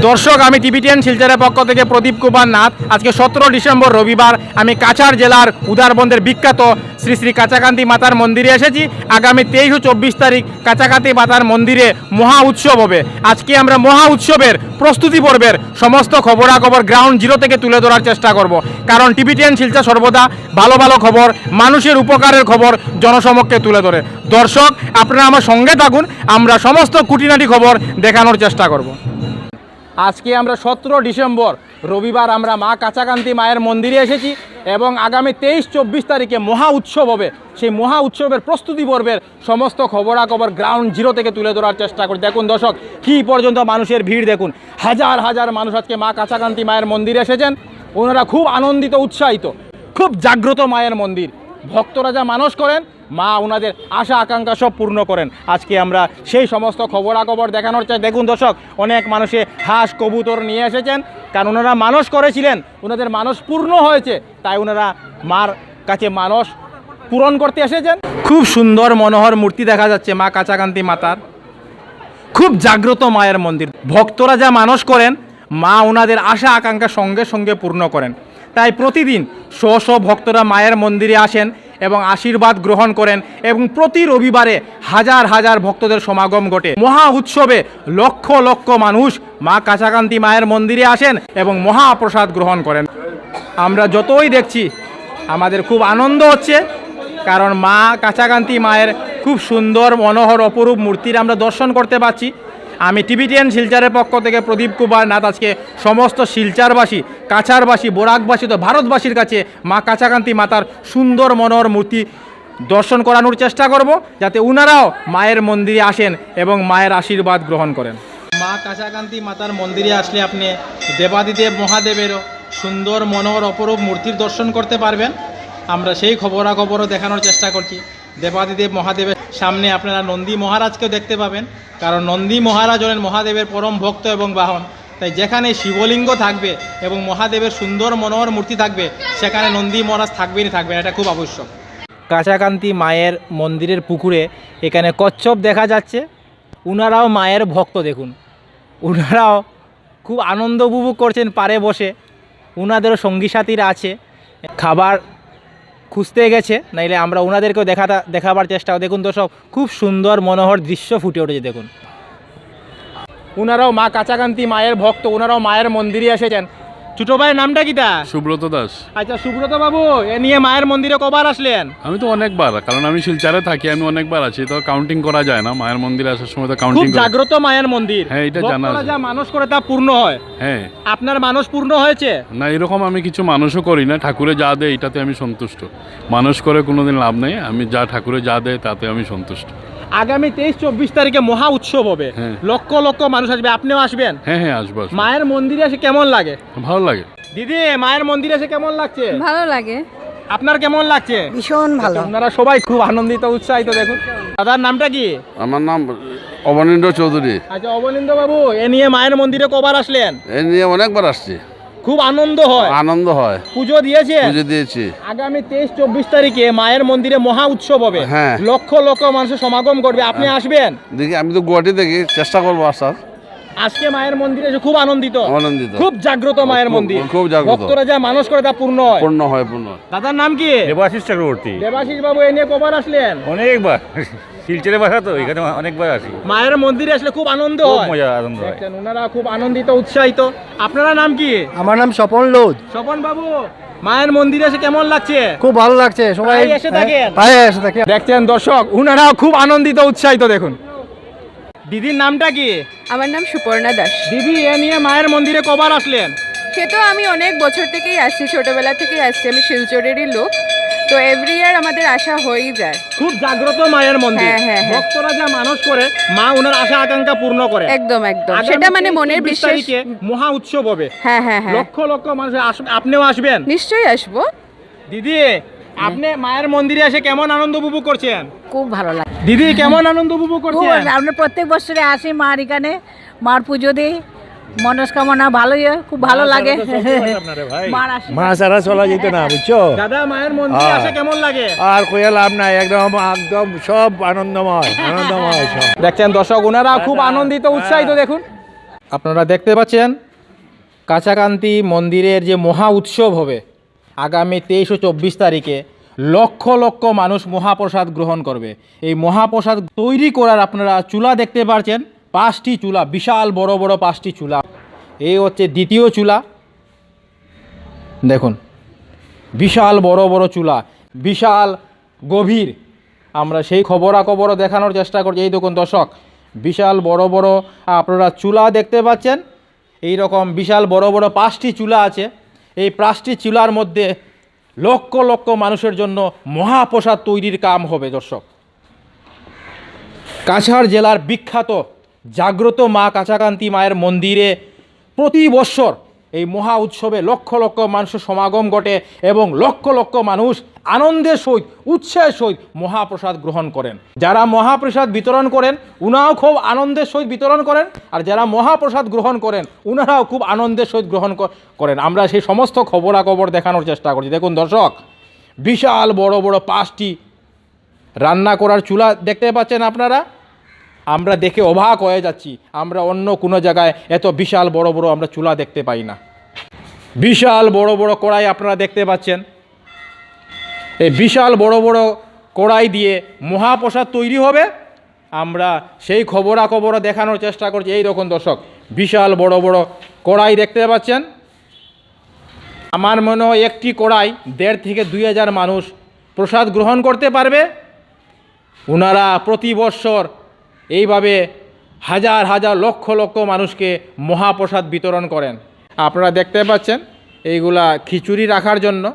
দর্শক, আমি টিভিটিএন শিলচরের পক্ষ থেকে প্রদীপ কুমার নাথ। আজকে সতেরো ডিসেম্বর রবিবার আমি কাছাড় জেলার উদারবন্দের বিখ্যাত শ্রী শ্রী কাছাকান্তি মাতার মন্দিরে এসেছি। আগামী তেইশ ও চব্বিশ তারিখ কাছাকান্তি মাতার মন্দিরে মহা উৎসব হবে। আজকে আমরা মহা উৎসবের প্রস্তুতি পর্বের সমস্ত খবরাখবর গ্রাউন্ড জিরো থেকে তুলে ধরার চেষ্টা করব। কারণ টিভিটিএন শিলচর সর্বদা ভালো ভালো খবর, মানুষের উপকারের খবর জনসমক্ষে তুলে ধরে। দর্শক, আপনারা আমার সঙ্গে থাকুন, আমরা সমস্ত খুঁটিনাটি খবর দেখানোর চেষ্টা করব। আজকে আমরা সতেরো ডিসেম্বর, রবিবার আমরা মা কাছাকান্তি মায়ের মন্দিরে এসেছি এবং আগামী তেইশ চব্বিশ তারিখে মহা উৎসব হবে। সেই মহা উৎসবের প্রস্তুতি পর্বের সমস্ত খবরাখবর গ্রাউন্ড জিরো থেকে তুলে ধরার চেষ্টা করি। দেখুন দর্শক, কী পর্যন্ত মানুষের ভিড় দেখুন। হাজার হাজার মানুষ আজকে মা কাছাকান্তি মায়ের মন্দিরে এসেছেন। ওনারা খুব আনন্দিত, উৎসাহিত, খুব জাগ্রত মায়ের মন্দির। ভক্তরা যা মানস করেন, মা ওনাদের আশা, আকাঙ্ক্ষা সব পূর্ণ করেন। আজকে আমরা সেই সমস্ত খবরাখবর দেখানোর চাই। দেখুন দর্শক, অনেক মানুষে হাঁস, কবুতর নিয়ে এসেছেন। কারণ ওনারা মানস করেছিলেন ওনাদের মানস পূর্ণ হয়েছে। তাই ওনারা মার কাছে মানস পূরণ করতে এসেছেন। খুব সুন্দর মনোহর মূর্তি দেখা যাচ্ছে মা কাঁচাকান্তি মাতার। খুব জাগ্রত মায়ের মন্দির। ভক্তরা যা মানস করেন, মা ওনাদের আশা, আকাঙ্ক্ষা সঙ্গে সঙ্গে পূর্ণ করেন। তাই প্রতিদিন শ শ ভক্তরা মায়ের মন্দিরে আসেন এবং আশীর্বাদ গ্রহণ করেন এবং প্রতি রবিবারে হাজার হাজার ভক্তদের সমাগম ঘটে। মহা উৎসবে লক্ষ লক্ষ মানুষ মা কাছাকান্তি মায়ের মন্দিরে আসেন এবং মহাপ্রসাদ গ্রহণ করেন। আমরা যতই দেখছি, আমাদের খুব আনন্দ হচ্ছে, কারণ মা কাছাকান্তি মায়ের খুব সুন্দর, মনোহর, অপরূপ মূর্তির আমরা দর্শন করতে পাচ্ছি আমি টিভিটিএন শিলচারের পক্ষ থেকে প্রদীপ কুমার নাথ, আজকে সমস্ত শিলচারবাসী কাছারবাসী বোরাকবাসী তো ভারতবাসীর কাছে মা কাছাকান্তি মাতার সুন্দর মনোহর মূর্তি দর্শন করানোর চেষ্টা করব, যাতে উনারাও মায়ের মন্দিরে আসেন এবং মায়ের আশীর্বাদ গ্রহণ করেন। মা কাছাকান্তি মাতার মন্দিরে আসলে আপনি দেবাদিদেব মহাদেবেরও সুন্দর মনোহর অপরূপ মূর্তির দর্শন করতে পারবেন। আমরা সেই খবরাখবরও দেখানোর চেষ্টা করছি। দেবাদিদেব মহাদেবের সামনে আপনারা নন্দী মহারাজকেও দেখতে পাবেন, কারণ নন্দী মহারাজ হলেন মহাদেবের পরম ভক্ত এবং বাহন। তাই যেখানে শিবলিঙ্গ থাকবে এবং মহাদেবের সুন্দর মনোহর মূর্তি থাকবে, সেখানে নন্দী মহারাজ থাকবেনই থাকবেন, এটা খুব আবশ্যক। কাছাকান্তি মায়ের মন্দিরের পুকুরে এখানে কচ্ছপ দেখা যাচ্ছে। উনারাও মায়ের ভক্ত, দেখুন। উনারাও খুব আনন্দ উপভোগ করছেন, পারে বসে। উনাদেরও সঙ্গী সাথীরা আছে। খাবার খুঁজতে গেছে, নাইলে আমরা ওনাদেরকেও দেখা দেখাবার চেষ্টা দেখুন তো সব খুব সুন্দর মনোহর দৃশ্য ফুটে উঠেছে, দেখুন। ওনারাও মা কাঁচাকান্তি মায়ের ভক্ত ওনারাও মায়ের মন্দিরে এসেছেন। ছোটো ভাইয়ের নামটা কিটা? সুব্রত দাস। আচ্ছা সুব্রত বাবু এ নিয়ে মায়ের মন্দিরে কবার আসলেন? আমি তো অনেকবার কারণ আমি শিলচারে থাকি আমি অনেকবার আছি তো কাউন্টিং করা যায় না। মায়ের মন্দিরে আসার সময় তো খুব কাউন্টিং জাগ্রত মায়ের মন্দির। হ্যাঁ, এটা জানা ভক্তরা আছে। যা মানুষ করে তা পূর্ণ হয়। হ্যাঁ। আপনার মানুষ পূর্ণ হয়েছে? না এরকম আমি কিছু মানুষও করি না। ঠাকুরে যা দেয় এটাতে আমি সন্তুষ্ট। মানুষ করে কোনোদিন লাভ নেই আমি যা ঠাকুরে যা দেয় তাতে আমি সন্তুষ্ট। আগামী তেইশ চব্বিশ তারিখে মহা উৎসব হবে। হ্যাঁ। লক্ষ লক্ষ মানুষ আসবে। আপনিও আসবেন? হ্যাঁ হ্যাঁ আসব আসব। মায়ের মন্দিরে এসে কেমন লাগে? ভালো লাগে। দিদি মায়ের মন্দিরে এসে কেমন লাগছে? ভালো লাগে। আপনার কেমন লাগছে? ভীষণ ভালো। আপনারা সবাই খুব আনন্দিত উৎসাহিত দেখুন। দাদার নামটা কি? আমার নাম অবনীন্দ্র চৌধুরী। আচ্ছা অবনীন্দ্র বাবু এ নিয়ে মায়ের মন্দিরে কবার আসলেন? এ নিয়ে অনেকবার আসছি। খুব আনন্দ হয়। আনন্দ হয়। পুজো দিয়েছে পুজো দিয়েছি। আগামী তেইশ চব্বিশ তারিখে মায়ের মন্দিরে মহা উৎসব হবে। হ্যাঁ। লক্ষ লক্ষ মানুষের সমাগম করবে। আপনি আসবেন? দেখি আমি তো গুয়াহাটি দেখি চেষ্টা করব আসার। আজকে মায়ের মন্দিরে এসে খুব আনন্দিত। আনন্দিত খুব জাগ্রত মায়ের মন্দির। খুব জাগ্রত। ভক্তরা যা মানুষ করে তা পূর্ণ হয়। পূর্ণ হয় পূর্ণ দাদার নাম কি? দেবাশিস চক্রবর্তী। দেবাশিস বাবু এ নিয়ে কবার আসলেন? অনেকবার। শিলচরে বাসা তো এখানে অনেকবার আসি। মায়ের মন্দিরে আসলে খুব আনন্দ হয়। মজা আনন্দ হয়। দেখছেন ওনারা খুব আনন্দিত উৎসাহিত। আপনারা নাম কি? আমার নাম স্বপন লোধ। স্বপন বাবু মায়ের মন্দিরে এসে কেমন লাগছে? খুব ভালো লাগছে সবাই প্রায় এসে থাকেন? প্রায় এসে থাকে দেখছেন দর্শক উনারাও খুব আনন্দিত উৎসাহিত দেখুন। দিদির নামটা কি? আমার নাম সুপর্ণা দাস। দিদি এ নিয়ে মায়ের মন্দিরে কবার আসলেন? সে তো আমি অনেক বছর থেকেই আসছি ছোটবেলা থেকেই আসছি। আমি শিলচরেরই লোক। তো এভরি ইয়ার আমাদের আশা হয়েই যায়। খুব জাগ্রত মায়ের মন্দির। হ্যাঁ, হ্যাঁ, হ্যাঁ। ভক্তরা যা মানুষ করে মা ওনার আশা আকাঙ্ক্ষা পূর্ণ করে। একদম একদম। আগামী সেটা মানে মনের 24 বিশ্বাস তারিখে মহা উৎসব হবে। হ্যাঁ হ্যাঁ হ্যাঁ। লক্ষ লক্ষ মানুষ আসবে আপনিও আসবেন। নিশ্চয়ই আসব। দিদি আপনি মায়ের মন্দিরে এসে কেমন আনন্দ উপভোগ করছেন? খুব ভালো লাগে দিদি কেমন আনন্দ উপভোগ খুব করছেন আমরা প্রত্যেক বছরে আসি মার এখানে মার পুজো দিই। মনস্কামনা ভালোই খুব ভালো লাগে। মা সারা চলা যেত না বুঝছ? দাদা মায়ের মন্দিরে। আসে কেমন লাগে? আর কয়ে লাভ নাই একদম একদম সব আনন্দময় আনন্দময় সব। দেখছেন দর্শক ওনারা খুব আনন্দিত উৎসাহিত দেখুন। আপনারা দেখতে পাচ্ছেন কাছাকান্তি মন্দিরের যে মহা উৎসব হবে আগামী তেইশ ও চব্বিশ তারিখে লক্ষ লক্ষ মানুষ মহাপ্রসাদ গ্রহণ করবে। এই মহাপ্রসাদ তৈরি করার আপনারা চুলা দেখতে পাচ্ছেন পাঁচটি চুলা, বিশাল বড় বড় পাঁচটি চুলা। এই হচ্ছে দ্বিতীয় চুলা। দেখুন, বিশাল বড় বড় চুলা, বিশাল গভীর। আমরা সেই খবরাখবরও দেখানোর চেষ্টা করছি। এই দেখুন দর্শক, বিশাল বড় বড়, আপনারা চুলা দেখতে পাচ্ছেন। এই রকম বিশাল বড় বড় পাঁচটি চুলা আছে। এই পাঁচটি চুলার মধ্যে লক্ষ লক্ষ মানুষের জন্য মহাপ্রসাদ তৈরির কাম হবে দর্শক। কাছাড় জেলার বিখ্যাত জাগ্রত মা কাছাকান্তি মায়ের মন্দিরে প্রতি বৎসর এই মহা উৎসবে লক্ষ লক্ষ মানুষের সমাগম ঘটে এবং লক্ষ লক্ষ মানুষ আনন্দের সহিত, উৎসাহের সহিত মহাপ্রসাদ গ্রহণ করেন। যারা মহাপ্রসাদ বিতরণ করেন, উনাও খুব আনন্দের সহিত বিতরণ করেন, আর যারা মহাপ্রসাদ গ্রহণ করেন, উনারাও খুব আনন্দের সহিত গ্রহণ করেন। আমরা সেই সমস্ত খবরাখবর দেখানোর চেষ্টা করছি। দেখুন দর্শক, বিশাল বড় বড় পাঁচটি রান্না করার চুলা দেখতে পাচ্ছেন আপনারা? আমরা দেখে অবাক হয়ে যাচ্ছি। আমরা অন্য কোনো জায়গায় এত বিশাল বড় বড় আমরা চুলা দেখতে পাই না। বিশাল বড় বড় কড়াই আপনারা দেখতে পাচ্ছেন। এই বিশাল বড় বড় কড়াই দিয়ে মহাপ্রসাদ তৈরি হবে। আমরা সেই খবরাখবরও দেখানোর চেষ্টা করছি। এই রকম দর্শক, বিশাল বড় বড় কড়াই দেখতে পাচ্ছেন। আমার মনে হয় একটি কড়াই দেড় থেকে দুই হাজার মানুষ প্রসাদ গ্রহণ করতে পারবে। ওনারা প্রতি বৎসর এইভাবে হাজার হাজার লক্ষ লক্ষ মানুষকে মহাপ্রসাদ বিতরণ করেন। আপনারা দেখতে পাচ্ছেন, এইগুলা খিচুড়ি রাখার জন্য।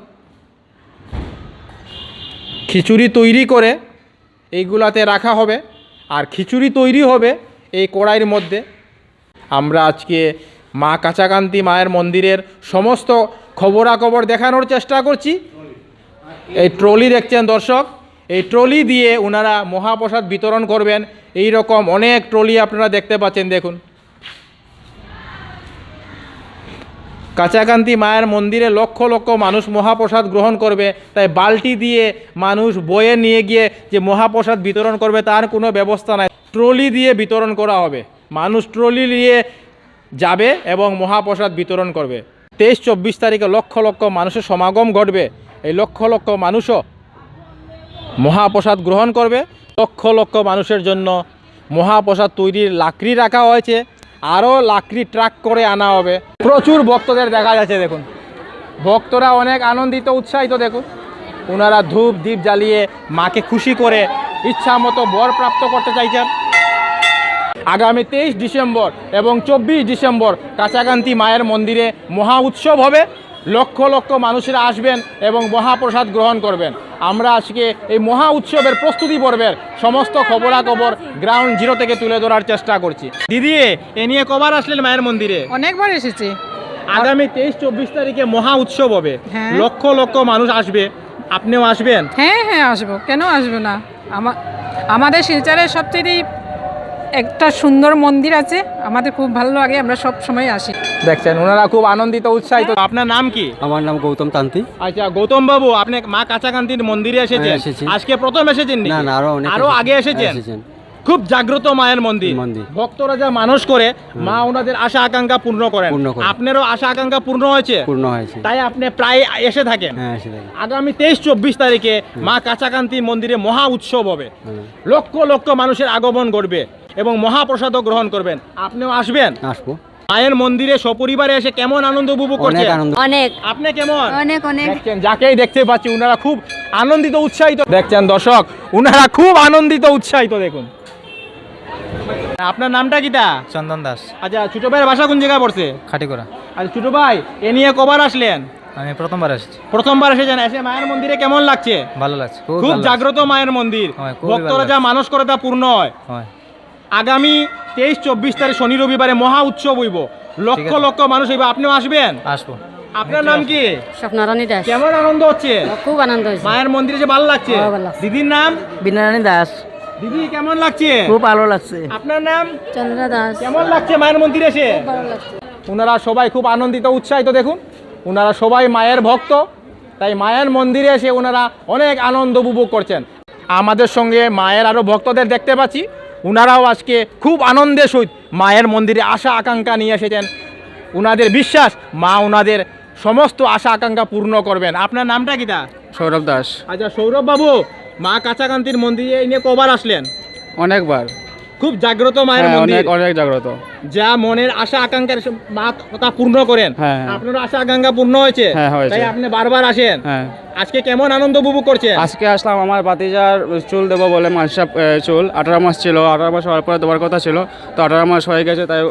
খিচুড়ি তৈরি করে এইগুলাতে রাখা হবে। আর খিচুড়ি তৈরি হবে এই কড়াইয়ের মধ্যে। আমরা আজকে মা কাঁচাকান্তি মায়ের মন্দিরের সমস্ত খবরাখবর দেখানোর চেষ্টা করছি। এই ট্রলি দেখছেন দর্শক? এই ট্রলি দিয়ে ওনারা মহাপ্রসাদ বিতরণ করবেন। এই রকম অনেক ট্রলি আপনারা দেখতে পাচ্ছেন, দেখুন। কাছাকান্তি মায়ের মন্দিরে লক্ষ লক্ষ মানুষ মহাপ্রসাদ গ্রহণ করবে। তাই বালটি দিয়ে মানুষ বয়ে নিয়ে গিয়ে যে মহাপ্রসাদ বিতরণ করবে, তার কোনো ব্যবস্থা নাই। ট্রলি দিয়ে বিতরণ করা হবে। মানুষ ট্রলি নিয়ে যাবে এবং মহাপ্রসাদ বিতরণ করবে। তেইশ চব্বিশ তারিখে লক্ষ লক্ষ মানুষের সমাগম ঘটবে। এই লক্ষ লক্ষ মানুষও মহাপ্রসাদ গ্রহণ করবে। লক্ষ লক্ষ মানুষের জন্য মহাপ্রসাদ তৈরির লাকড়ি রাখা হয়েছে। আরও লাকড়ি ট্রাক করে আনা হবে। প্রচুর ভক্তদের দেখা যাচ্ছে, দেখুন। ভক্তরা অনেক আনন্দিত, উৎসাহিত, দেখুন। ওনারা ধূপ দ্বীপ জ্বালিয়ে মাকে খুশি করে ইচ্ছা মতো বর প্রাপ্ত করতে চাইছেন। আগামী তেইশ ডিসেম্বর এবং চব্বিশ ডিসেম্বর কাছাকান্তি মায়ের মন্দিরে মহা উৎসব হবে। লক্ষ লক্ষ মানুষেরা আসবেন এবং মহাপ্রসাদ গ্রহণ করবেন। আমরা আজকে এই মহা উৎসবের প্রস্তুতি পর্বের সমস্ত খবরাখবর গ্রাউন্ড জিরো থেকে তুলে ধরার চেষ্টা করছি। দিদি এ নিয়ে কবার আসলেন মায়ের মন্দিরে? অনেকবার এসেছি। আগামী তেইশ চব্বিশ তারিখে মহা উৎসব হবে। হ্যাঁ। লক্ষ লক্ষ মানুষ আসবে। আপনিও আসবেন? হ্যাঁ হ্যাঁ আসব। কেন আসব না? আমা আমাদের শিলচরের সবচেয়ে একটা সুন্দর মন্দির আছে আমাদের খুব ভালো লাগে আমরা সব সময় আসি। দেখছেন ওনারা খুব আনন্দিত উৎসাহিত। আপনার নাম কি? আমার নাম গৌতম তান্তি আচ্ছা গৌতম বাবু আপনি মা কাঁচাকান্তির মন্দিরে এসেছেন। হ্যাঁ, আজকে প্রথম এসেছেন না, না, আরও অনেক আরও আগে এসেছেন? এসেছেন। খুব জাগ্রত মায়ের মন্দির। মন্দির। ভক্তরা যা মানুষ করে মা ওনাদের আশা আকাঙ্ক্ষা পূর্ণ করেন। আপনারও আশা আকাঙ্ক্ষা পূর্ণ হয়েছে? পূর্ণ হয়েছে। তাই আপনি প্রায় এসে থাকেন। হ্যাঁ আগামী তেইশ চব্বিশ তারিখে মা কাছাকান্তি মন্দিরে মহা উৎসব হবে। লক্ষ লক্ষ মানুষের আগমন ঘটবে। এবং মহাপ্রসাদও গ্রহণ করবেন। আপনিও আসবেন? আসব। মায়ের মন্দিরে সপরিবারে এসে কেমন আনন্দ উপভোগ করছেন? অনেক। আপনি কেমন? অনেক অনেক। দেখছেন যাকেই দেখতে পাচ্ছি উনারা খুব আনন্দিত উৎসাহিত। দেখছেন দর্শক উনারা খুব আনন্দিত উৎসাহিত দেখুন। আপনার নামটা কিটা? চন্দন দাস। আচ্ছা ছোট ভাইয়ের বাসা কোন জায়গায় পড়ছে? খাটিকোড়া আচ্ছা ছোট ভাই এ নিয়ে কবার আসলেন? আমি প্রথমবার এসেছি। প্রথমবার এসেছেন এসে মায়ের মন্দিরে কেমন লাগছে? ভালো লাগছে খুব জাগ্রত মায়ের মন্দির। ভক্তরা যা মানুষ করে তা পূর্ণ হয়। হয়। আগামী তেইশ চব্বিশ তারিখ শনি রবিবারে মহা উৎসব হইব। লক্ষ লক্ষ মানুষ হইব আপনিও আসবেন? আসব। আপনার নাম কি? স্বপ্নারানী দাস। কেমন আনন্দ হচ্ছে? খুব আনন্দ হয়েছে। মায়ের মন্দিরে যে ভালো লাগছে? হ্যাঁ, ভালো লাগছে। দিদির নাম? বিনারানী দাস। দিদি কেমন লাগছে? খুব ভালো লাগছে। আপনার নাম? চন্দ্রা দাস। কেমন লাগছে মায়ের মন্দিরে এসে? ওনারা সবাই খুব আনন্দিত উৎসাহিত দেখুন। ওনারা সবাই মায়ের ভক্ত। তাই মায়ের মন্দিরে এসে ওনারা অনেক আনন্দ উপভোগ করছেন। আমাদের সঙ্গে মায়ের আরও ভক্তদের দেখতে পাচ্ছি। উনারাও আজকে খুব আনন্দে সহিত মায়ের মন্দিরে আশা আকাঙ্ক্ষা নিয়ে এসেছেন। ওনাদের বিশ্বাস মা ওনাদের সমস্ত আশা আকাঙ্ক্ষা পূর্ণ করবেন। আপনার নামটা কিটা সৌরভ দাস। আচ্ছা সৌরভ বাবু মা কাছাকান্তির মন্দিরে এনে নিয়ে কবার আসলেন? অনেকবার। খুব জাগ্রত মায়ের হ্যাঁ, মন্দির। অনেক জাগ্রত। যা মনের আশা আকাঙ্ক্ষার মা কথা পূর্ণ করেন। হ্যাঁ, হ্যাঁ। আপনার আশা আকাঙ্ক্ষা পূর্ণ হয়েছে। হ্যাঁ, তাই আপনি বারবার আসেন। আজকে কেমন আনন্দ উপভোগ করছে আজকে আসলাম আমার ভাতিজার চুল দেবো বলে মাসা চুল। আঠারো মাস ছিল। আঠারো মাস হওয়ার পরে দেওয়ার কথা ছিল। তো আঠারো মাস হয়ে গেছে তাই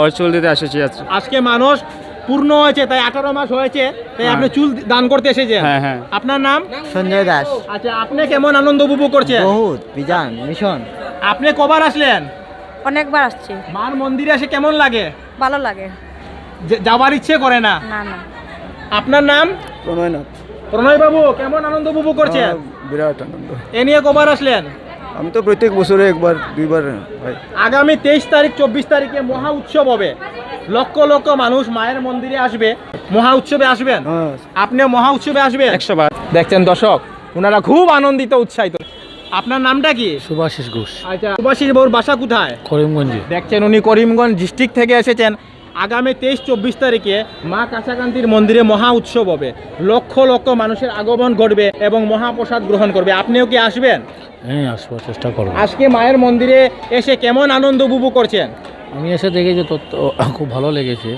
ওর চুল দিতে এসেছি আজকে মানুষ পূর্ণ হয়েছে তাই আঠারো মাস হয়েছে তাই হ্যাঁ। আপনি চুল দান করতে এসেছেন। হ্যাঁ, হ্যাঁ। আপনার নাম? সঞ্জয় দাস। আচ্ছা আপনি কেমন আনন্দ উপভোগ করছেন? বহুত বিজান মিশন। আপনি কবার আসলেন? অনেকবার আসছে। মার মন্দিরে এসে কেমন লাগে? ভালো লাগে। যে- যাবার ইচ্ছে করে না? না না। আপনার নাম? প্রণয়নাথ। প্রণয় বাবু কেমন আনন্দ উপভোগ করছেন? বিরাট আনন্দ। এ নিয়ে কবার আসলেন? আমি তো প্রত্যেক বছরে একবার দুইবার হয়। আগামী তেইশ তারিখ চব্বিশ তারিখে মহা উৎসব হবে। লক্ষ লক্ষ মানুষ মায়ের মন্দিরে আসবে মহা উৎসবে আসবেন। আপনি মহা উৎসবে আসবেন। একশো বার। দেখছেন দর্শক ওনারা খুব আনন্দিত উৎসাহিত। আপনার নামটা কি? সুভাষিস ঘোষ। আচ্ছা সুভাষিস বাবুর বাসা কোথায়? করিমগঞ্জে। দেখছেন উনি করিমগঞ্জ ডিস্ট্রিক্ট থেকে এসেছেন। আগামী তেইশ চব্বিশ তারিখে মা কাছাকান্তির মন্দিরে মহা উৎসব হবে। লক্ষ লক্ষ মানুষের আগমন ঘটবে এবং মহাপ্রসাদ গ্রহণ করবে। আপনিও কি আসবেন? হ্যাঁ আসব চেষ্টা করব। আজকে মায়ের মন্দিরে এসে কেমন আনন্দ উপভোগ করছেন? আমি এসে দেখেছি তো তো খুব ভালো লেগেছে।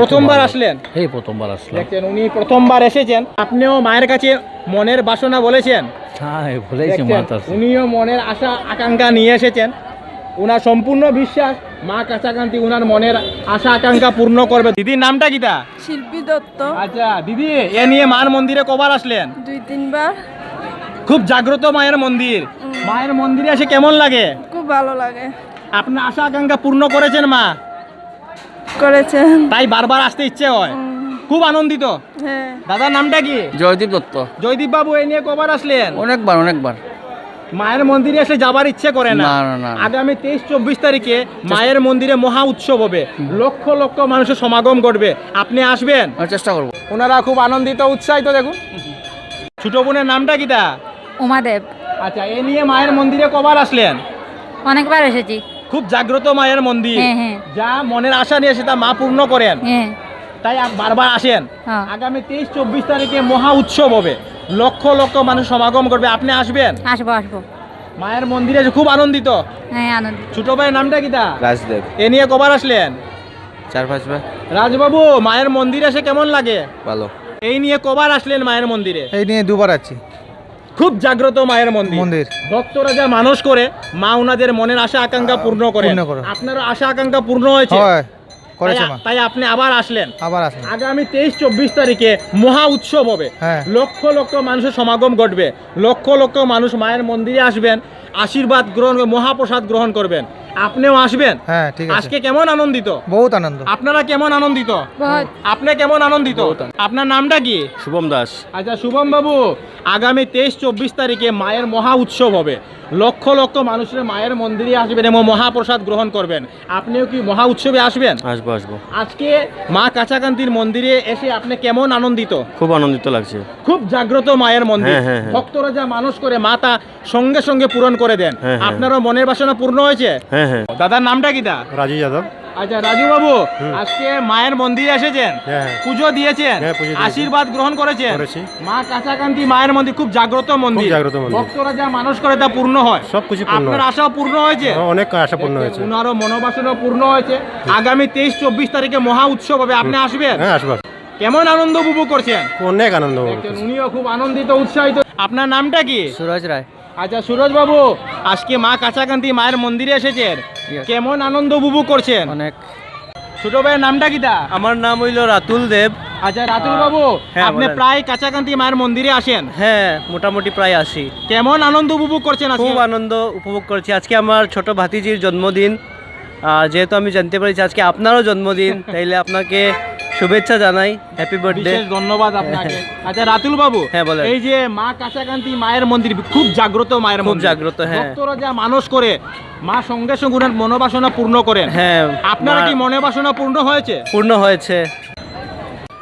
প্রথমবার আসলেন? এই প্রথমবার আসলাম। দেখছেন উনি প্রথমবার এসেছেন। আপনিও মায়ের কাছে মনের বাসনা বলেছেন। হ্যাঁ বলেছি উনিও মনের আশা আকাঙ্ক্ষা নিয়ে এসেছেন। উনার সম্পূর্ণ বিশ্বাস মা কাছাকান্তি উনার মনের আশা আকাঙ্ক্ষা পূর্ণ করবে। দিদির নামটা কিটা? শিল্পী দত্ত। আচ্ছা দিদি এ নিয়ে মার মন্দিরে কবার আসলেন? দুই তিনবার। খুব জাগ্রত মায়ের মন্দির। মায়ের মন্দিরে এসে কেমন লাগে? খুব ভালো লাগে। আপনার আশা আকাঙ্ক্ষা পূর্ণ করেছেন মা? করেছেন। তাই বারবার আসতে ইচ্ছে হয়। খুব আনন্দিত। হ্যাঁ। দাদার নামটা কি? জয়দীপ দত্ত। জয়দীপ বাবু এ নিয়ে কবার আসলেন? অনেকবার অনেকবার। মায়ের মন্দিরে এসে যাবার ইচ্ছে করে না। না, না, না। আগামী তেইশ চব্বিশ তারিখে মায়ের মন্দিরে মহা উৎসব হবে। লক্ষ লক্ষ মানুষের সমাগম ঘটবে। আপনি আসবেন? চেষ্টা করব। ওনারা খুব আনন্দিত উৎসাহিত দেখুন। ছোট বোনের নামটা কিটা উমাদেব। আচ্ছা এ নিয়ে মায়ের মন্দিরে কবার আসলেন? অনেকবার এসেছি। খুব জাগ্রত মায়ের মন্দির। হ্যাঁ, হ্যাঁ। যা মনের আশা নিয়ে সেটা মা পূর্ণ করেন। হ্যাঁ। তাই বারবার আসেন। আগামী তেইশ চব্বিশ তারিখে মহা উৎসব হবে। লক্ষ লক্ষ মানুষ সমাগম করবে। আপনি আসবেন? আসব আসব। মায়ের মন্দিরে এসে খুব আনন্দিত। হ্যাঁ আনন্দ ছোট ভাইয়ের নামটা কিটা রাজদেব। এ নিয়ে কবার আসলেন? চার পাঁচবার। রাজবাবু মায়ের মন্দিরে এসে কেমন লাগে? ভালো। এই নিয়ে কবার আসলেন মায়ের মন্দিরে? এই নিয়ে দুবার আছি। খুব জাগ্রত মায়ের মন্দির। মন্দির। ভক্তরা যা মানুষ করে মা ওনাদের মনের আশা আকাঙ্ক্ষা পূর্ণ করে আপনার আশা আকাঙ্ক্ষা পূর্ণ হয়েছে? হয়। তাই- আপনি আবার আসলেন। আবার আসেন আগামী তেইশ চব্বিশ তারিখে মহা উৎসব হবে। হ্যাঁ। লক্ষ লক্ষ মানুষের সমাগম ঘটবে। লক্ষ লক্ষ মানুষ মায়ের মন্দিরে আসবেন আশীর্বাদ গ্রহণ মহাপ্রসাদ গ্রহণ করবেন। আপনিও আসবেন? হ্যাঁ ঠিক আছে। আজকে কেমন আনন্দিত? বহুত আনন্দ। আপনারা কেমন আনন্দিত? আপনি কেমন আনন্দিত? আপনার নামটা কি? শুভম দাস। আচ্ছা শুভম বাবু আগামী তেইশ চব্বিশ তারিখে মায়ের মহা উৎসব হবে। লক্ষ লক্ষ মানুষের মায়ের মন্দিরে আসবেন এবং মহাপ্রসাদ গ্রহণ করবেন। আপনিও কি মহা উৎসবে আসবেন? আসব আসব। আজকে মা কাছাকান্তির মন্দিরে এসে আপনি কেমন আনন্দিত? খুব আনন্দিত লাগছে। খুব জাগ্রত মায়ের মন্দির। হ্যাঁ, হ্যাঁ, হ্যাঁ। ভক্তরা যা মানুষ করে মাতা সঙ্গে সঙ্গে পূরণ করে দেন। হ্যাঁ, হ্যাঁ। আপনারও মনের বাসনা পূর্ণ হয়েছে? হ্যাঁ হ্যাঁ। দাদার নামটা কি দা রাজু যাদব। আচ্ছা রাজু বাবু আজকে মায়ের মন্দিরে এসেছেন। হ্যাঁ। পুজো দিয়েছেন। হ্যাঁ। আশীর্বাদ গ্রহণ করেছেন। করেছি। মা কাছাকান্তি মায়ের মন্দির খুব জাগ্রত মন্দির। জাগ্রত মন্দির। ভক্তরা যা মানুষ করে তা পূর্ণ হয়। সবকিছু পূর্ণ আপনার হয়। আশাও পূর্ণ হয়েছে? অনেক আশা পূর্ণ হয়েছে। উনারও মনোবাসনা পূর্ণ হয়েছে। আগামী তেইশ চব্বিশ তারিখে মহা উৎসব হবে। আপনি আসবেন? হ্যাঁ আসব। কেমন আনন্দ উপভোগ করছেন? অনেক আনন্দ উনিও খুব আনন্দিত উৎসাহিত। আপনার নামটা কি? সুরজ রায়। আচ্ছা সুরজ বাবু আজকে মা কাছাকান্তি মায়ের মন্দিরে এসেছেন। কেমন আনন্দ উপভোগ করছেন? অনেক। ছোট ভাইয়ের নামটা কিটা আমার নাম হইল রাতুল দেব। আচ্ছা রাতুল বাবু হ্যাঁ, আপনি। প্রায় কাছাকান্তি মায়ের মন্দিরে আসেন? হ্যাঁ মোটামুটি প্রায় আসি। কেমন আনন্দ উপভোগ করছেন আজকে? খুব আনন্দ উপভোগ করছি। আজকে আমার ছোট ভাতিজির জন্মদিন। আর যেহেতু আমি জানতে পেরেছি আজকে আপনারও জন্মদিন তাইলে আপনাকে শুভেচ্ছা জানাই হ্যাপি বার্থডে ধন্যবাদ আপনাকে। আচ্ছা রাতুল বাবু হ্যাঁ, বলেন। এই যে মা কাছাকান্তি মায়ের মন্দির খুব জাগ্রত মায়ের মন্দির। জাগ্রত, হ্যাঁ। ভক্তরা যা মানুষ করে মা সঙ্গে সঙ্গে ওনার মনোবাসনা পূর্ণ করেন। হ্যাঁ আপনার কি মনোবাসনা পূর্ণ হয়েছে? পূর্ণ হয়েছে।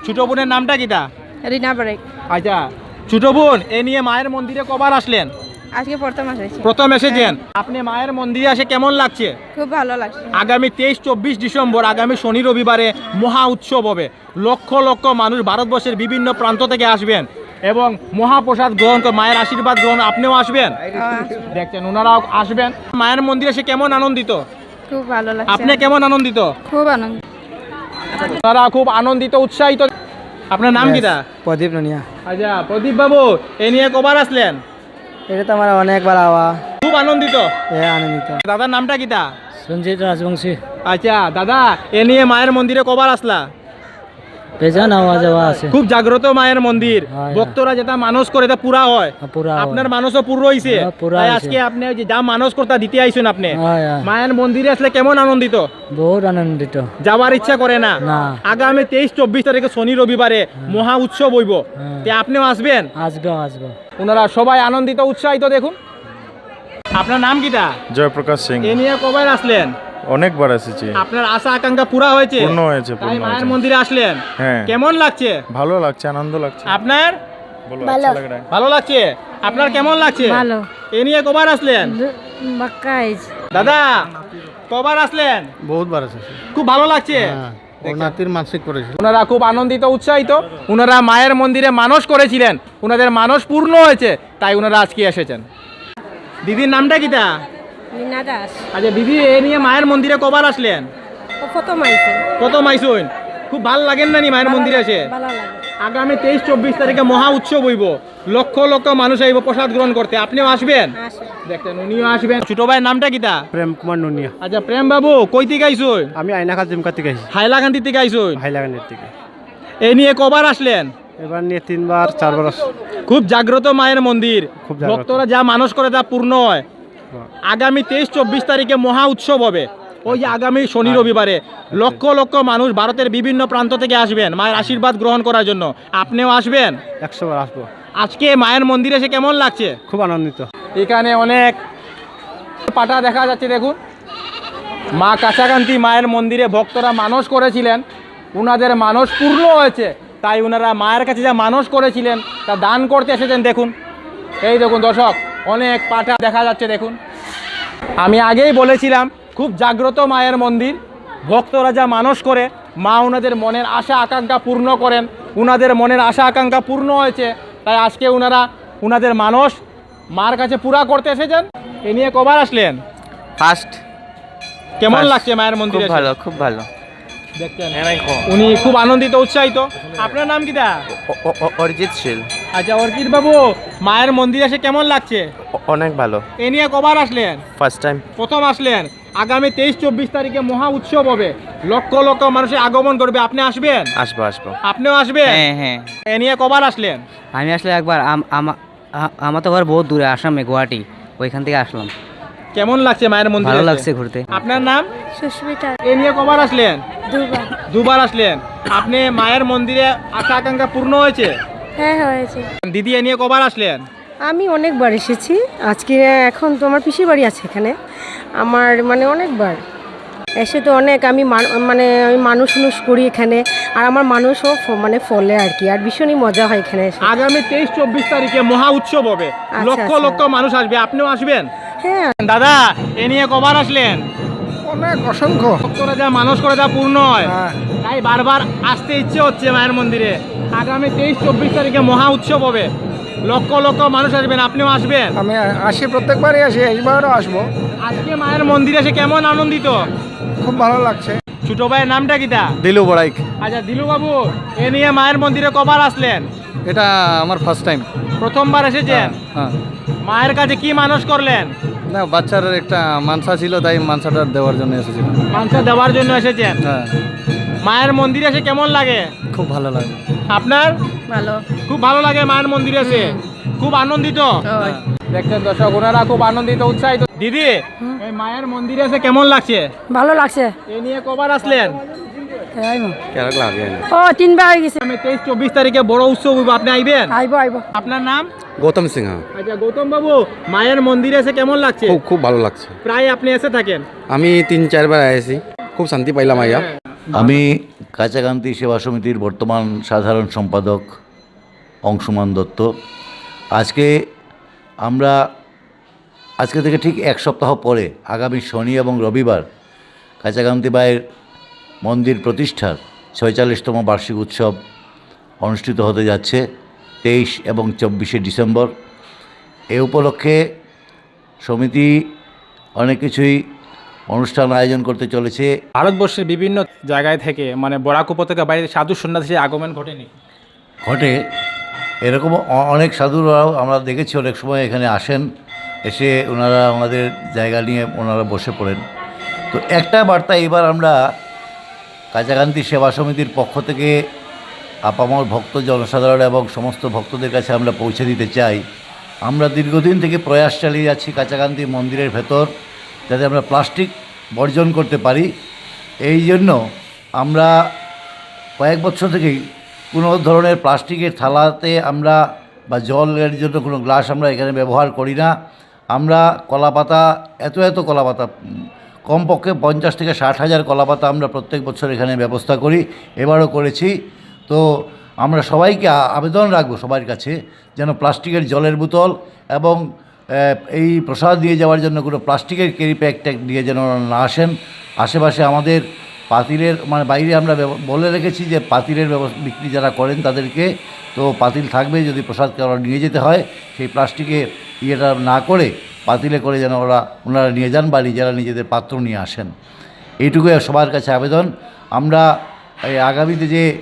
ছোট বোনের নামটা কিটা? রিনা বারেক আচ্ছা ছোট বোন এ নিয়ে মায়ের মন্দিরে কবার আসলেন? আজকে প্রথম এসেছি প্রথম এসেছেন? আপনি মায়ের মন্দিরে এসে কেমন লাগছে? খুব ভালো লাগছে। আগামী তেইশ চব্বিশ ডিসেম্বর আগামী শনি রবিবারে মহা উৎসব হবে। লক্ষ লক্ষ মানুষ ভারতবর্ষের বিভিন্ন প্রান্ত থেকে আসবেন এবং মহাপ্রসাদ গ্রহণ করে মায়ের আশীর্বাদ গ্রহণ আপনিও আসবেন? দেখছেন ওনারাও আসবেন। মায়ের মন্দিরে এসে কেমন আনন্দিত? খুব ভালো আপনি কেমন আনন্দিত? খুব আনন্দ। ওনারা খুব আনন্দিত উৎসাহিত। আপনার নাম কিটা প্রদীপ ননিয়া আচ্ছা প্রদীপ বাবু এ নিয়ে কবার আসলেন? এটা তো আমার অনেকবার আওয়া। খুব আনন্দিত? এ আনন্দিত। দাদার নামটা কিতা? সঞ্জিত রাজবংশী। আচ্ছা দাদা এ নিয়ে মায়ের মন্দিরে কবার আসলা? বেজান আওয়া যাওয়া আছে। খুব জাগ্রত মায়ের মন্দির। ভক্তরা যেটা মানস করে এটা পুরা হয়। আপনার মানসও পূর্ণ হইছে হ্যাঁ, তাই আজকে আপনি যে যা মানস করতা দিতে আইছেন আপনি। হয়, হয়। মায়ের মন্দিরে আসলে কেমন আনন্দিত? বহুত আনন্দিত। যাওয়ার ইচ্ছা করে না। আগামী তেইশ চব্বিশ তারিখে শনি রবিবারে মহা উৎসব হইব। হ্যাঁ। তে আপনিও আসবেন? আসব আসব। ওনারা সবাই আনন্দিত উৎসাহিত দেখুন। আপনার নাম কিটা? জয়প্রকাশ সিং। এ নিয়ে কবার আসলেন? অনেকবার এসেছি। আপনার আশা আকাঙ্ক্ষা পুরা হয়েছে? পূর্ণ হয়েছে, তাই পূর্ণ মায়ের হয়েছে। মন্দিরে আসলেন? হ্যাঁ। কেমন লাগছে? ভালো লাগছে আনন্দ লাগছে। আপনার? বলো আচ্ছা লাগ ভালো লাগছে? আপনার কেমন লাগছে? ভালো। এ নিয়ে কবার আসলেন? বাক্কাইজ দাদা কবার আসলেন? বহুতবার আছে খুব ভালো লাগছে? ওর নাতির মানসিক করেছে। ওনারা খুব আনন্দিত উৎসাহিত। ওনারা মায়ের মন্দিরে মানস করেছিলেন। ওনাদের মানস পূর্ণ হয়েছে তাই ওনারা আজকে এসেছেন। দিদির নামটা কিটা? লীনা দাস। আচ্ছা দিদি এ নিয়ে মায়ের মন্দিরে কবার আসলেন? আইছে। কত মাইসুন খুব ভালো লাগেন না নি মায়ের মন্দিরে এসে? ভালো লাগে। আগামী তেইশ চব্বিশ তারিখে মহা উৎসব হইব। লক্ষ লক্ষ মানুষ আইব প্রসাদ গ্রহণ করতে। আপনিও আসবেন? আসে দেখতেন উনিও আসবেন। ছোট ভাইয়ের নামটা কিটা? প্রেম কুমার নুনিয়া। আচ্ছা প্রেম বাবু কই থেকে আইসুন আমি আইনাখাল জিমকা থেকে আইছি। হাইলাকান্দি থেকে আইসুন হাইলাগানের থেকে। এই নিয়ে কবার আসলেন? এবার নিয়ে তিনবার চারবার খুব জাগ্রত মায়ের মন্দির। খুব ভক্তরা যা মানুষ করে তা পূর্ণ হয়। আগামী তেইশ চব্বিশ তারিখে মহা উৎসব হবে। ওই যে আগামী শনি রবিবারে লক্ষ লক্ষ মানুষ ভারতের বিভিন্ন প্রান্ত থেকে আসবেন মায়ের আশীর্বাদ গ্রহণ করার জন্য। আপনিও আসবেন? একশো বার আসব। আজকে মায়ের মন্দিরে এসে কেমন লাগছে? খুব আনন্দিত। এখানে অনেক পাটা দেখা যাচ্ছে দেখুন। মা কাছাকান্তি মায়ের মন্দিরে ভক্তরা মানস করেছিলেন। ওনাদের মানস পূর্ণ হয়েছে। তাই ওনারা মায়ের কাছে যা মানস করেছিলেন তা দান করতে এসেছেন দেখুন। এই দেখুন দর্শক অনেক পাটা দেখা যাচ্ছে দেখুন। আমি আগেই বলেছিলাম খুব জাগ্রত মায়ের মন্দির। ভক্তরা যা মানস করে মা ওনাদের মনের আশা আকাঙ্ক্ষা পূর্ণ করেন। ওনাদের মনের আশা আকাঙ্ক্ষা পূর্ণ হয়েছে তাই আজকে ওনারা ওনাদের মানস মার কাছে পুরা করতে এসেছেন। এ নিয়ে কবার আসলেন? ফার্স্ট কেমন লাগছে মায়ের মন্দির ভালো খুব ভালো। দেখছেন উনি খুব আনন্দিত উৎসাহিত। আপনার নাম কিটা অরিজিৎ শীল। আচ্ছা অর্কিত বাবু মায়ের মন্দিরে এসে কেমন লাগছে? অনেক ভালো। এ নিয়ে কবার আসলেন? ফার্স্ট টাইম প্রথম আসলেন। আগামী তেইশ চব্বিশ তারিখে মহা উৎসব হবে। লক্ষ লক্ষ মানুষের আগমন করবে। আপনি আসবেন? আসব আসব। আপনিও আসবেন? হ্যাঁ হ্যাঁ। এ নিয়ে কবার আসলেন? আমি আসলে একবার আম- আমা- আ- আমার তো ঘর বহুত দূরে আসামে গুয়াহাটি। ওইখান থেকে আসলাম। কেমন লাগছে মায়ের মন্দির ভালো লাগছে ঘুরতে। আপনার নাম? সুস্মিতা। এ নিয়ে কবার আসলেন? দুবার। দুবার আসলেন। আপনি মায়ের মন্দিরে আশা আকাঙ্ক্ষা পূর্ণ হয়েছে? হ্যাঁ হয়েছে। দিদি এ নিয়ে কবার আসলেন? আমি অনেকবার এসেছি। আজকে এখন তো আমার পিসির বাড়ি আছে এখানে। আমার মানে অনেকবার। এসে তো অনেক আমি মান- মানে আমি মানুষ মানুষ করি এখানে। আর আমার মানুষও মানে ফলে আর কি। আর ভীষণই মজা হয় এখানে এসে। আগামী তেইশ চব্বিশ তারিখে মহা উৎসব হবে। লক্ষ আচ্ছা। লক্ষ মানুষ আসবে। আপনিও আসবেন? হ্যাঁ। দাদা এ নিয়ে কবার আসলেন? অনেক অসংখ্য। ভক্তরা যা মানুষ করে তা পূর্ণ হয়। হ্যাঁ। তাই বারবার আসতে ইচ্ছে হচ্ছে মায়ের মন্দিরে। আগামী তেইশ চব্বিশ তারিখে মহা উৎসব হবে। লক্ষ লক্ষ মানুষ আসবেন আপনিও আসবেন। আমি আসি প্রত্যেকবারই আসি এইবারও আসব। আজকে মায়ের মন্দিরে এসে কেমন আনন্দিত? খুব ভালো লাগছে। ছোট ভাইয়ের নামটা কিটা দিলু বড়াইক। আচ্ছা দিলু বাবু এ নিয়ে মায়ের মন্দিরে কবার আসলেন? এটা আমার ফার্স্ট টাইম প্রথমবার এসেছেন? হ্যাঁ। মায়ের কাছে কি মানুষ করলেন? না বাচ্চার একটা মানসা ছিল তাই মানসাটা দেওয়ার জন্য এসেছিলাম মাংস দেওয়ার জন্য এসেছেন? হ্যাঁ। মায়ের মন্দিরে এসে কেমন লাগে? খুব ভালো লাগে। আপনার? ভালো। খুব ভালো লাগে মায়ের মন্দিরে এসে? খুব আনন্দিত? দেখছেন দর্শক ওনারা খুব আনন্দিত উৎসাহিত। দিদি এই মায়ের মন্দিরে এসে কেমন লাগছে? ভালো লাগছে। এ নিয়ে কবার আসলেন? ও তিনবার হয়ে গেছে। আমি তেইশ চব্বিশ তারিখে বড় উৎসব হইব আপনি আইবেন আইবো আইবো আপনার নাম? গৌতম সিংহ আচ্ছা গৌতম বাবু মায়ের মন্দিরে এসে কেমন লাগছে? খুব খুব ভালো লাগছে। প্রায় আপনি এসে থাকেন আমি তিন চারবার আইছি খুব শান্তি পাইলাম আইয়া আমি কাছাকান্তি সেবা সমিতির বর্তমান সাধারণ সম্পাদক অংশুমান দত্ত। আজকে আমরা আজকে থেকে ঠিক এক সপ্তাহ পরে আগামী শনি এবং রবিবার কাঁচাকান্তি মায়ের মন্দির প্রতিষ্ঠার ছয়চল্লিশতম বার্ষিক উৎসব অনুষ্ঠিত হতে যাচ্ছে তেইশ এবং চব্বিশে ডিসেম্বর। এ উপলক্ষে সমিতি অনেক কিছুই অনুষ্ঠান আয়োজন করতে চলেছে। ভারতবর্ষের বিভিন্ন জায়গায় থেকে মানে বরাক উপত্যকা বাইরে সাধু সন্ন্যাসী আগমন ঘটেনি। ঘটে এরকম অনেক সাধুরাও আমরা দেখেছি অনেক সময় এখানে আসেন এসে ওনারা আমাদের জায়গা নিয়ে ওনারা বসে পড়েন। তো একটা বার্তা এবার আমরা কাছাকান্তি সেবা সমিতির পক্ষ থেকে আপামর ভক্ত জনসাধারণ এবং সমস্ত ভক্তদের কাছে আমরা পৌঁছে দিতে চাই। আমরা দীর্ঘদিন থেকে প্রয়াস চালিয়ে যাচ্ছি কাছাকান্তি মন্দিরের ভেতর, যাতে আমরা প্লাস্টিক বর্জন করতে পারি। এই জন্য আমরা কয়েক বছর থেকেই কোনো ধরনের প্লাস্টিকের থালাতে আমরা বা জলের জন্য কোনো গ্লাস আমরা এখানে ব্যবহার করি না। আমরা কলাপাতা, এত এত কলাপাতা কমপক্ষে পঞ্চাশ থেকে ষাট হাজার কলাপাতা আমরা প্রত্যেক বছর এখানে ব্যবস্থা করি, এবারও করেছি। তো আমরা সবাইকে আবেদন রাখব সবার কাছে যেন প্লাস্টিকের জলের বোতল এবং এই প্রসাদ দিয়ে যাওয়ার জন্য কোনো প্লাস্টিকের ক্যারি প্যাক ট্যাক দিয়ে যেন না আসেন। আশেপাশে আমাদের পাতিলের মানে বাইরে আমরা বলে রেখেছি যে পাতিলের বিক্রি যারা করেন তাদেরকে, তো পাতিল থাকবে যদি প্রসাদ নিয়ে যেতে হয়, সেই প্লাস্টিকের ইয়েটা না করে পাতিলে করে যেন ওরা ওনারা নিয়ে যান বা নিজেরা নিজেদের পাত্র নিয়ে আসেন। এইটুকুই সবার কাছে আবেদন। আমরা এই আগামীতে যে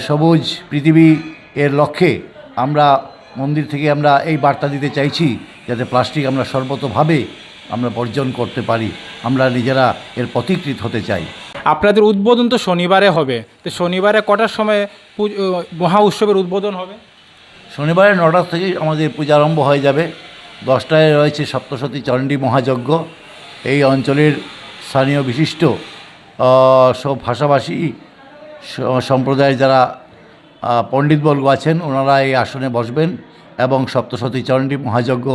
সবুজ পৃথিবী এর লক্ষ্যে আমরা মন্দির থেকে আমরা এই বার্তা দিতে চাইছি যাতে প্লাস্টিক আমরা সর্বতভাবে আমরা বর্জন করতে পারি। আমরা নিজেরা এর পথিকৃত হতে চাই। আপনাদের উদ্বোধন তো শনিবারে হবে। তো শনিবারে কটার সময় পুজ- মহা উৎসবের উদ্বোধন হবে? শনিবারে নটার থেকেই আমাদের পূজা আরম্ভ হয়ে যাবে। দশটায় রয়েছে সপ্তশতী চণ্ডী মহাযজ্ঞ। এই অঞ্চলের স্থানীয় বিশিষ্ট সব ভাষাভাষী সম্প্রদায়ের যারা পণ্ডিতবর্গ আছেন, ওনারা এই আসনে বসবেন এবং সপ্তশতী চণ্ডী মহাযজ্ঞ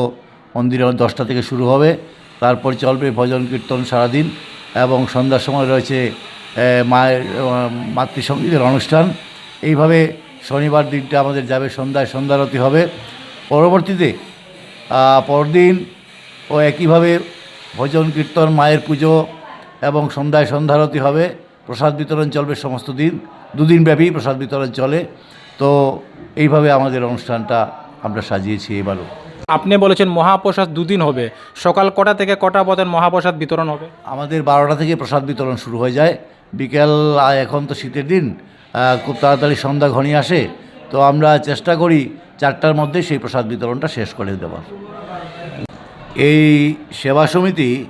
মন্দিরে দশটা থেকে শুরু হবে। তারপর চলবে ভজন কীর্তন সারাদিন এবং সন্ধ্যার সময় রয়েছে মায়ের মাতৃসঙ্গীতের অনুষ্ঠান। এইভাবে শনিবার দিনটা আমাদের যাবে, সন্ধ্যায় সন্ধ্যারতি হবে। পরবর্তীতে পরদিন ও একইভাবে ভজন কীর্তন মায়ের পুজো এবং সন্ধ্যায় সন্ধ্যারতি হবে। প্রসাদ বিতরণ চলবে সমস্ত দিন দুদিন ব্যাপী প্রসাদ বিতরণ চলে। তো এইভাবে আমাদের অনুষ্ঠানটা আমরা সাজিয়েছি এবারও। আপনি বলেছেন মহাপ্রসাদ দুদিন হবে। সকাল কটা থেকে কটা পদের মহাপ্রসাদ বিতরণ হবে? আমাদের বারোটা থেকে প্রসাদ বিতরণ শুরু হয়ে যায়। বিকেল এখন তো শীতের দিন খুব তাড়াতাড়ি সন্ধ্যা ঘনিয়ে আসে। তো আমরা চেষ্টা করি চারটার মধ্যে সেই প্রসাদ বিতরণটা শেষ করে দেওয়ার। এই সেবা সমিতি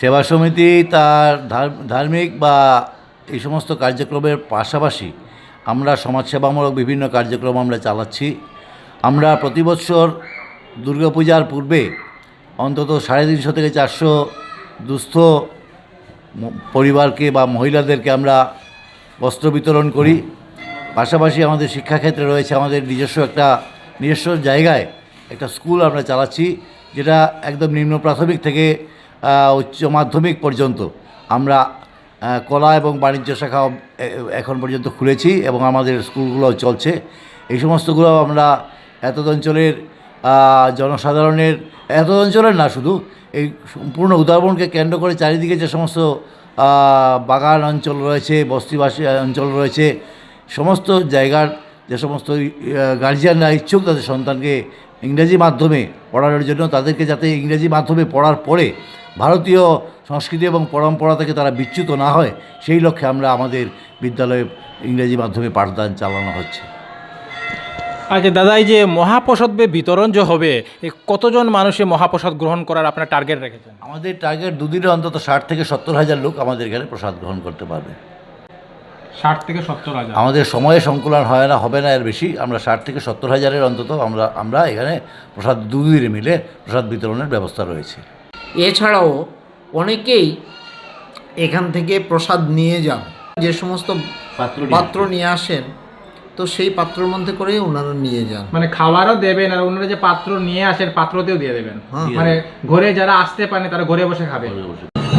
সেবা সমিতি তার ধার- ধার্মিক বা এই সমস্ত কার্যক্রমের পাশাপাশি আমরা সমাজসেবামূলক বিভিন্ন কার্যক্রম আমরা চালাচ্ছি। আমরা প্রতি বছর দুর্গাপূজার পূর্বে অন্তত সাড়ে তিনশো থেকে চারশো দুস্থ পরিবারকে বা মহিলাদেরকে আমরা বস্ত্র বিতরণ করি। পাশাপাশি আমাদের শিক্ষাক্ষেত্রে রয়েছে আমাদের নিজস্ব একটা, নিজস্ব জায়গায় একটা স্কুল আমরা চালাচ্ছি। যেটা একদম নিম্ন প্রাথমিক থেকে উচ্চ মাধ্যমিক পর্যন্ত আমরা কলা এবং বাণিজ্য শাখা এখন পর্যন্ত খুলেছি এবং আমাদের স্কুলগুলো চলছে। এই সমস্তগুলো আমরা এত অঞ্চলের জনসাধারণের এত অঞ্চলের না শুধু, এই সম্পূর্ণ উদাহরণকে কেন্দ্র করে চারিদিকে যে সমস্ত বাগান অঞ্চল রয়েছে, বস্তিবাসী অঞ্চল রয়েছে, সমস্ত জায়গার যে সমস্ত গার্জিয়ানরা ইচ্ছুক তাদের সন্তানকে ইংরেজি মাধ্যমে পড়ানোর জন্য তাদেরকে যাতে ইংরেজি মাধ্যমে পড়ার পরে ভারতীয় সংস্কৃতি এবং পরম্পরা থেকে তারা বিচ্যুত না হয় সেই লক্ষ্যে আমরা আমাদের বিদ্যালয়ে ইংরেজি মাধ্যমে পাঠদান চালানো হচ্ছে। আচ্ছা দাদা এই যে মহাপ্রসাদ বিতরণ যে হবে কতজন মানুষে মহাপ্রসাদ গ্রহণ করার আপনার টার্গেট রেখেছেন? আমাদের টার্গেট দুদিনে অন্তত ষাট থেকে সত্তর হাজার লোক আমাদের এখানে প্রসাদ গ্রহণ করতে পারবে। ষাট থেকে সত্তর হাজার। আমাদের সময়ে সংকুলন হয় না হবে না এর বেশি। আমরা ষাট থেকে সত্তর হাজারের অন্তত আমরা আমরা এখানে প্রসাদ দুদিনে মিলে প্রসাদ বিতরণের ব্যবস্থা রয়েছে। এছাড়াও অনেকেই এখান থেকে প্রসাদ নিয়ে যান। যে সমস্ত পাত্র পাত্র নিয়ে আসেন তো সেই পাত্রের মধ্যে করেই ওনারা নিয়ে যান। মানে খাবারও দেবেন আর ওনারা যে পাত্র নিয়ে আসেন পাত্রতেও দিয়ে দেবেন। হ্যাঁ। মানে ঘরে যারা আসতে পারে তারা ঘরে বসে খাবে।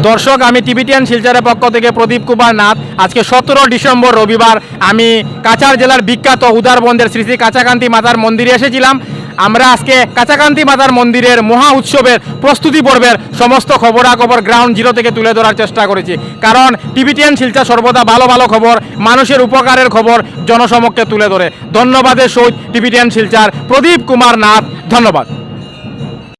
দর্শক, আমি টিবিটিয়ান শিলচরের পক্ষ থেকে প্রদীপ কুমার নাথ। আজকে সতেরো ডিসেম্বর রবিবার, আমি কাছাড় জেলার বিখ্যাত উদারবন্দের শ্রী শ্রী কাছাকান্তি মাতার মন্দিরে এসেছিলাম। আমরা আজকে কাছাকান্তি মাতার মন্দিরের মহা উৎসবের প্রস্তুতি পর্বের সমস্ত খবরাখবর গ্রাউন্ড জিরো থেকে তুলে ধরার চেষ্টা করেছি। কারণ টিভিটিএন শিলচর সর্বদা ভালো ভালো খবর, মানুষের উপকারের খবর জনসমক্ষে তুলে ধরে। ধন্যবাদের সহিত টিভিটিএন শিলচার প্রদীপ কুমার নাথ, ধন্যবাদ।